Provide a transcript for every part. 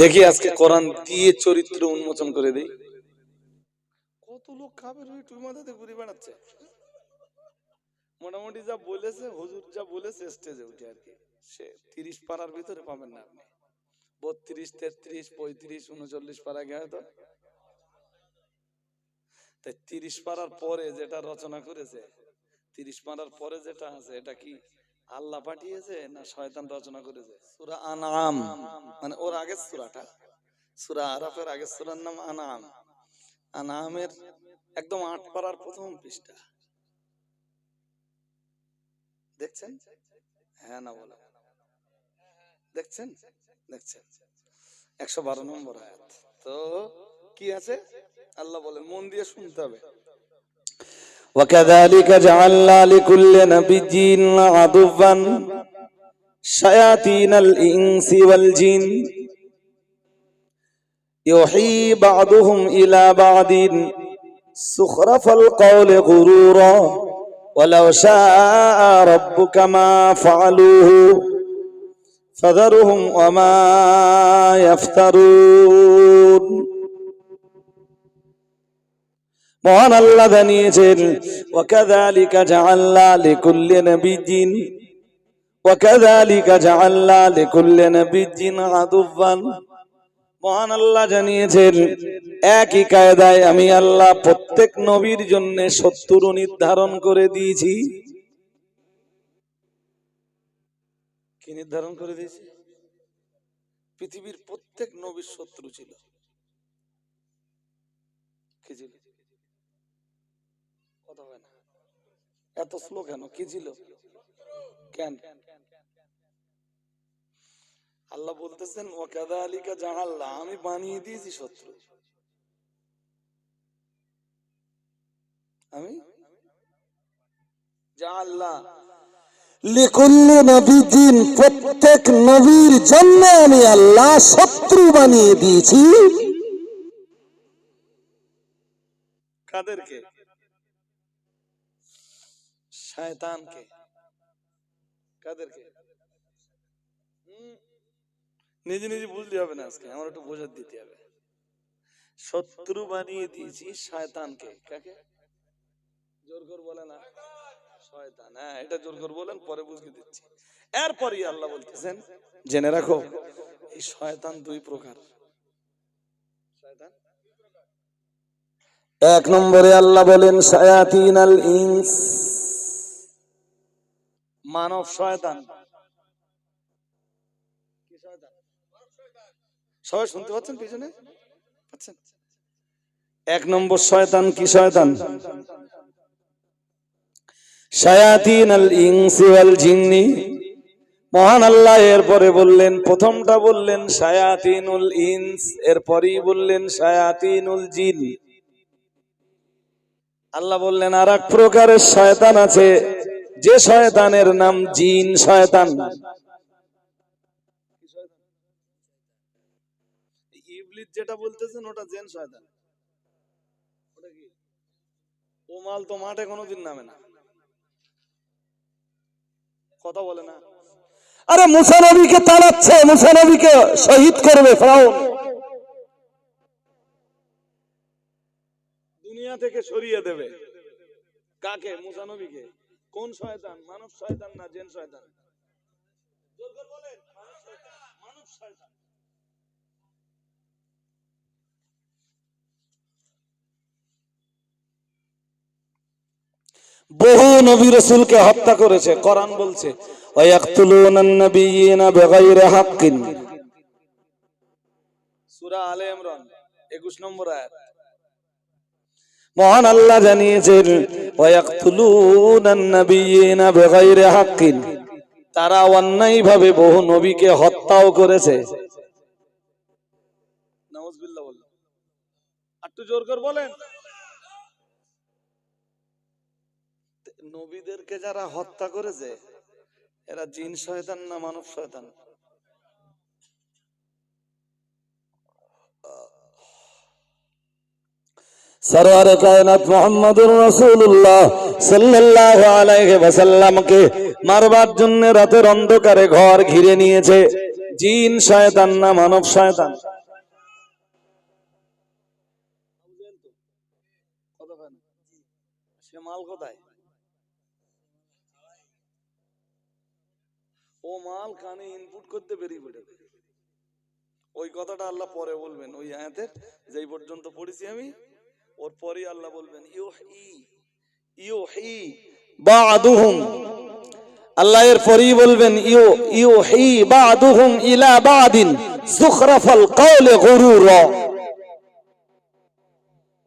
দেখি আজকে কোরআন দিয়ে চরিত্র উন্মোচন করে দেই। কত লোক কাবের হয়ে মাথাতে ঘুরে বেড়াচ্ছে। মোটামুটি যা বলেছে, হুজুর যা বলেছে স্টেজে উঠে আর কি। সে তিরিশ পাড়ার ভিতরে পাবেন না আপনি। বত্রিশ, তেত্রিশ, পঁয়ত্রিশ, উনচল্লিশ পাড়া গিয়ে হয়তো। তাই তিরিশ পাড়ার পরে যেটা রচনা করেছে, তিরিশ পাড়ার পরে যেটা আছে, এটা কি? আল্লাহ পাঠিয়েছে না শয়তান রচনা করেছে? সুরা আনাম মানে ওর আগের সুরাটা। সুরা আরাফের আগের সুরার নাম আনাম আনামের একদম আট পাড়ার প্রথম পৃষ্ঠা। দেখছেন? হ্যাঁ না বলো। দেখছেন? দেখছেন। একশো বারো নম্বর আয়াত। তো কি আছে? আল্লাহ বলেন, মন দিয়ে শুনতে হবে। وكذلك جعلنا لكل نبي عدوا شياطين الإنس والجن. يوحي بعضهم إلى بعض. سخرف القول غرورا. ولو شاء ربك ما فعلوه فذرهم وما يفترون. মহান আল্লাহ জানিয়েছেন, ওয়াকাযালিকা জাআলনা লিকুল্লি নাবিয়্যিন লিকুল্লি নাবিয়্যিন আদুওয়ান। মহান আল্লাহ জানিয়েছেন, একই কায়দায় আমি আল্লাহ প্রত্যেক নবীর জন্য শত্রু নির্ধারণ করে দিয়েছি। কি নির্ধারণ করে দিয়েছে? পৃথিবীর প্রত্যেক নবীর শত্রু ছিল। কি ছিল? এত স্লো কেন? কি ছিল? কেন? আল্লাহ বলতেছেন ও কাদা আলিকা জাহাল্লাহ আমি বানিয়ে দিয়েছি শত্রু। আমি? প্রত্যেক নবীর জন্য আমি আল্লাহ শত্রু বানিয়ে দিয়েছি। কাদেরকে? শয়তানকে। কাদেরকে? নিজে নিজে বুঝতে হবে না আজকে, আমার একটু বোঝার দিতে হবে। শত্রু বানিয়ে দিয়েছি শয়তানকে। কাকে? জোর করে বলে না। শয়তান হ্যাঁ এটা জোর করে বলেন, পরে বুঝতে দিচ্ছি। এরপরই আল্লাহ বলতেছেন, জেনে রাখো, এই শয়তান দুই প্রকার। এক নম্বরে আল্লাহ বলেন শায়াতিন আল ইনস। মানব শয়তান। সবাই শুনতে পাচ্ছেন পিছনে? পাচ্ছেন? এক নম্বর শয়তান কি শয়তান? শায়াতিন আল মহান আল্লাহ এরপরে বললেন, প্রথমটা বললেন শায়াতিনুল ইনস, এরপরেই বললেন শায়াতিনুল জিন। আল্লাহ বললেন আর এক প্রকারের শয়তান আছে যে শয়তানের নাম জিন শয়তান। ইবলিস যেটা বলতেছেন ওটা জেন শয়তান। ওটা কি? ও মাল তো মাঠে কোনোদিন নামে না। কথা বলে না। আরে মুসা নবীকে তাড়াচ্ছে মুসা নবীকে শহীদ করবে ফেরাউন। দুনিয়া থেকে সরিয়ে দেবে। কাকে? মুসা নবীকে। কোন শয়তান? মানব শয়তান না জেন শয়তান? জোর করে বলেন, মানব শয়তান, মানব শয়তান। বহু নবী রসুলকে হত্যা করেছে কোরআন বলছে ওয়াক্তুলুনান নাবিয়িনা বিগাইরি হাক্কিন। সূরা আলে ইমরান 21 নম্বর আয়াত। মহান আল্লাহ জানিয়েছেন তারা অন্যায়ভাবে বহু নবীকে হত্যাও করেছে। একটু জোর করে বলেন। নবীদেরকে যারা হত্যা করেছে এরা জিন শয়তান না মানব শয়তান? সরওয়ার কায়নাত মুহাম্মদুর রাসূলুল্লাহ সাল্লাল্লাহু আলাইহি ওয়াসাল্লামকে মারবার জন্য রাতের অন্ধকারে ঘর ঘিরে নিয়েছে। জিন, শয়তান না মানব শয়তান। ও মাল কানে ইনপুট করতে বেরিয়ে পড়েছে ওই কথাটা আল্লাহ পরে বলবেন, ওই আয়াতের, যেই পর্যন্ত পড়েছি আমি। ওর পরেই আল্লাহ বলবেন বাদুহুম। আল্লাহ এর পরেই বলবেন ইউ বাদুহুম ইলা বাদিন যুখরাফাল কাওলে গুরুরা।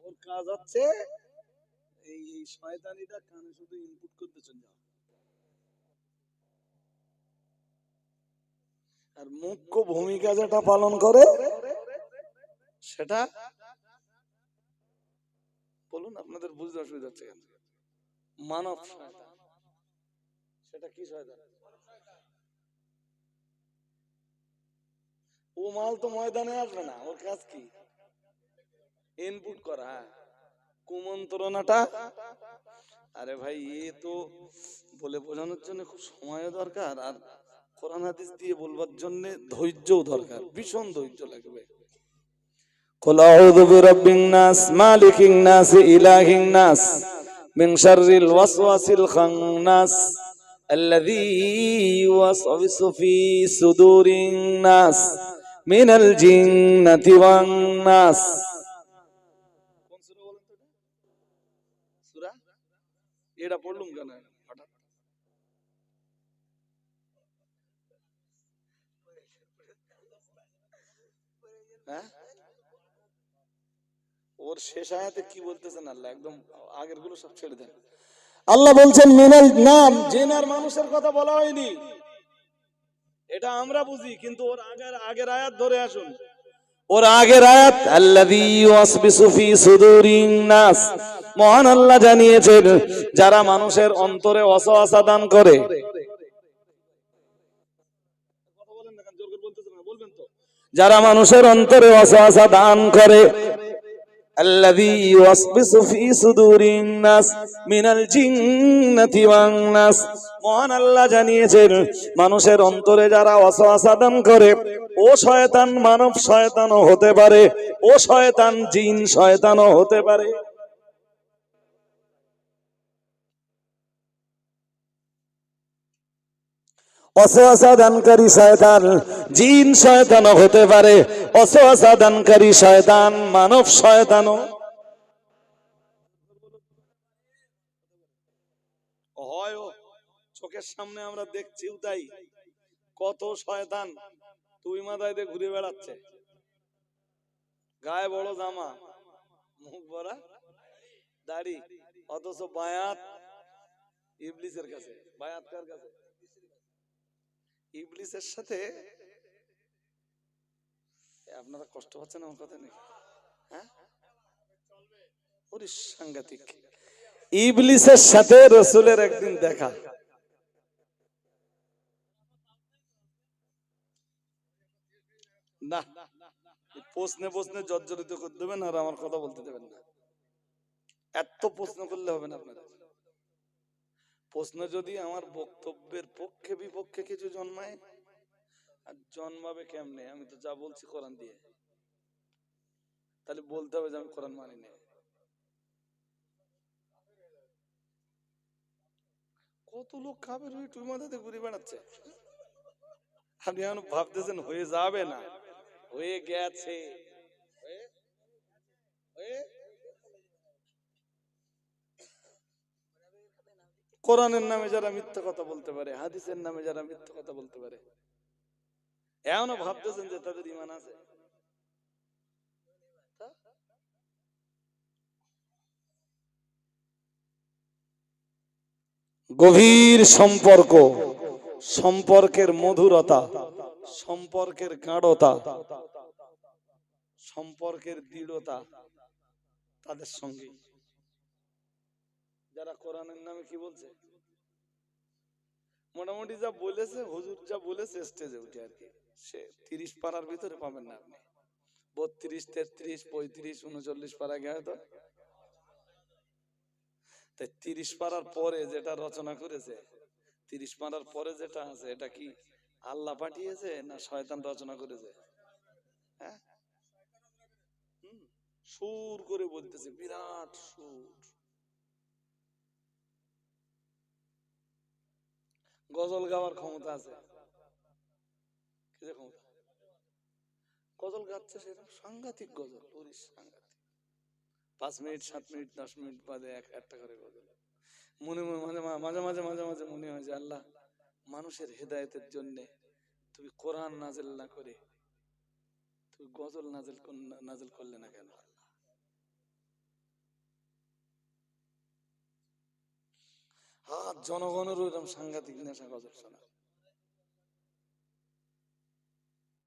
ওর কাজ হচ্ছে এই এই শয়তানিটা কানে শুধু ইনপুট করতে চলে আর মুখ্য ভূমিকা যেটা পালন করে সেটা বলুন, আপনাদের বুঝতে অসুবিধা হচ্ছে কেন? মানব সেটা কি শয়তান? ও মাল তো ময়দানে আসবে না, ওর কাজ কি? ইনপুট করা হ্যাঁ। কুমন্ত্রণাটা? আরে ভাই, এ তো বলে বোঝানোর জন্য খুব সময়ও দরকার, আর কোরআন হাদিস দিয়ে বলবার জন্য ধৈর্যও দরকার, ভীষণ ধৈর্য লাগবে। قل أعوذ برب الناس مالك الناس إله الناس من شر الوسواس الخناس الذي يوسوس في صدور الناس من الجنة والناس কোন সূরা বলেন তো এটা? সূরা এটা পড়লুম কেন হঠাৎ হ্যাঁ ওর শেষ আয়াতে কি বলতেছেন আল্লাহ? একদম আগেরগুলো সব ছেড়ে দেন। আল্লাহ বলছেন মিনাল নাম জেন আর মানুষের কথা বলা হয়নি। এটা আমরা বুঝি কিন্তু ওর আগের আগের আয়াত ধরে আসুন। ওর আগের আয়াত আল্লাযী ইউসবিসু ফি সুদুরিন নাস। মহান আল্লাহ জানিয়েছেন যারা মানুষের অন্তরে ওয়াসওয়াসা দান করে। যারা মানুষের অন্তরে ওয়াসওয়াসা দান করে ওয়ান নাস মহান আল্লাহ জানিয়েছেন, মানুষের অন্তরে যারা ওয়াসওয়াসা দান করে, ও শয়তান মানব শয়তানও হতে পারে, ও শয়তান জিন শয়তানও হতে পারে। অসহসা দানকারী শয়তান, জিন শয়তানও হতে পারে অসহসা দানকারী শয়তান, মানব শয়তানও। চোখের সামনে আমরা দেখছিও তাই। কত শয়তান, তুই মাথায় ঘুরে বেড়াচ্ছে। গায়ে বড় জামা, মুখ ভরা দাড়ি, অথচ বায়াত ইবলিসের কাছে। বায়াত কার কাছে? ইবলিসের সাথে আপনারা কষ্ট পাচ্ছেন আমার কথা নেই হ্যাঁ? সাংঘাতিক। ইবলিসের সাথে রসুলের একদিন দেখা। না প্রশ্নে প্রশ্নে জর্জরিত করে দেবেন আর আমার কথা বলতে দেবেন না। এত প্রশ্ন করলে হবে না আপনাদের। প্রশ্ন যদি আমার বক্তব্যের পক্ষে বিপক্ষে কিছু জন্মায় জন্মাবে কেমনে? আমি তো যা বলছি কোরআন দিয়ে। তাহলে বলতে হবে যে আমি কোরআন মানি না কত লোক খাবে রুই টুই মাথাতে ঘুরে বেড়াচ্ছে। আপনি এখন ভাবতেছেন, হয়ে যাবে না? হয়ে গেছে। হয়ে- হয়ে- কোরআনের নামে যারা মিথ্যা কথা বলতে পারে, হাদিসের নামে যারা মিথ্যা কথা বলতে পারে এখনও ভাবতেছেন যে তাদের ইমান আছে? গভীর সম্পর্ক, সম্পর্কের মধুরতা, সম্পর্কের গাঢ়তা, সম্পর্কের দৃঢ়তা তাদের সঙ্গে। যারা কোরআনের নামে কি বলছে? মোটামুটি যা বলেছে, হুজুর যা বলেছে স্টেজে উঠে আর কি। সে তিরিশ পাড়ার ভিতরে পাবেন না আপনি। বত্রিশ, তেত্রিশ, পঁয়ত্রিশ, উনচল্লিশ পাড়া গেছে তো। তাই তিরিশ পাড়ার পরে যেটা রচনা করেছে, তিরিশ পাড়ার পরে যেটা আছে, এটা কি আল্লাহ পাঠিয়েছে না শয়তান রচনা করেছে? হ্যাঁ? সুর করে বলতেছে, বিরাট সুর। গজল গাওয়ার ক্ষমতা আছে। গজল গাচ্ছে সেরকম সাংঘাতিক গজল সাংঘাতিক। পাঁচ মিনিট, সাত মিনিট, দশ মিনিট বাদে এক একটা করে গজল। মনে মনে, মাঝে মাঝে মাঝে মাঝে মনে হয় যে, আল্লাহ, মানুষের হেদায়েতের জন্য তুমি কোরআন নাজেল না করে তুমি গজল নাজেল নাজেল করলে না কেন? আর জনগণেরও এরকম সাংঘাতিক নেশা গজল শোনা।